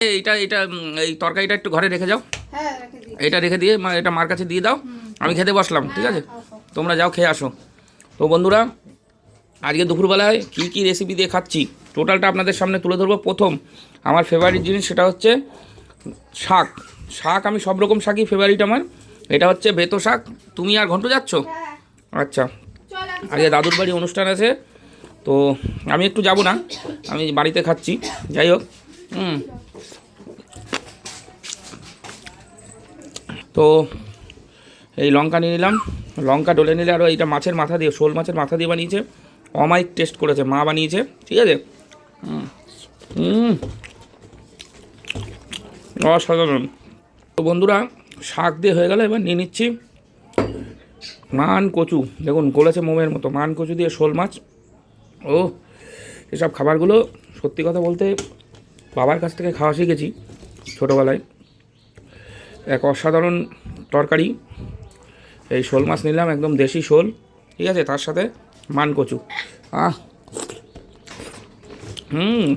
এইটা এটা এই তরকারিটা একটু ঘরে রেখে যাও। হ্যাঁ এটা রেখে দিয়ে মা- এটা মার কাছে দিয়ে দাও। আমি খেতে বসলাম ঠিক আছে? তোমরা যাও খেয়ে আসো। তো বন্ধুরা আজকে দুপুরবেলায় কী কী রেসিপি দিয়ে খাচ্ছি? টোটালটা আপনাদের সামনে তুলে ধরবো। প্রথম আমার ফেভারিট জিনিস সেটা হচ্ছে শাক। শাক আমি সব রকম শাকই ফেভারিট আমার। এটা হচ্ছে বেতো শাক। তুমি আর ঘন্ট যাচ্ছ? হ্যাঁ। আচ্ছা। আজকে দাদুর বাড়ি অনুষ্ঠান আছে। তো আমি একটু যাব না। আমি বাড়িতে খাচ্ছি। যাই হোক। তো এই লঙ্কা নিয়ে নিলাম। লঙ্কা ডলে নিলে আরও এইটা মাছের মাথা দিয়ে, শোল মাছের মাথা দিয়ে বানিয়েছে। অমাইক টেস্ট করেছে, মা বানিয়েছে, ঠিক আছে? অসাধারণ। তো বন্ধুরা, শাক দিয়ে হয়ে গেল, এবার নিয়ে নিচ্ছি মান কচু। দেখুন, গলেছে মোমের মতো। মান কচু দিয়ে শোল মাছ। ও এসব খাবারগুলো সত্যি কথা বলতে বাবার কাছ থেকে খাওয়া শিখেছি ছোটোবেলায়। এক অসাধারণ তরকারি। এই শোল মাছ নিলাম, একদম দেশি শোল, ঠিক আছে? তার সাথে মান কচু। আহ! হুম।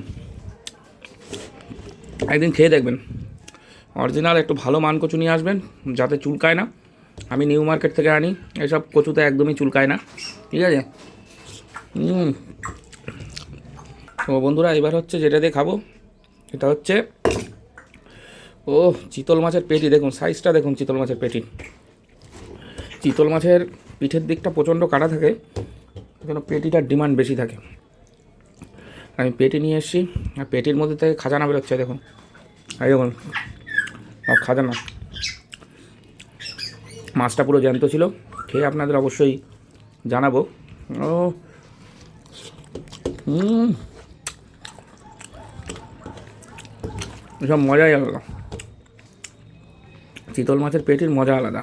একদিন খেয়ে দেখবেন। অরিজিনাল একটু ভালো মান কচু নিয়ে আসবেন, যাতে চুলকায় না। আমি নিউ মার্কেট থেকে আনি, এসব কচুতে একদমই চুলকায় না, ঠিক আছে? তো বন্ধুরা, এবার হচ্ছে যেটা দিয়ে খাব এটা হচ্ছে ও চিতল মাছের পেটি, দেখুন সাইজটা দেখুন, চিতল মাছের পেটি। চিতল মাছের পিঠের দিকটা প্রচণ্ড কাটা থাকে কেন পেটিটার ডিমান্ড বেশি থাকে। আমি পেটি নিয়ে এসেছি, আর পেটির মধ্যে থেকে খাজানা বেরোচ্ছে, দেখুন। এই দেখুন খাজানা। মাছটা পুরো জ্যান্ত ছিল, খেয়ে আপনাদের অবশ্যই জানাব। ও হুম সব মজাই আলাদা। চিতল মাছের পেটির মজা আলাদা।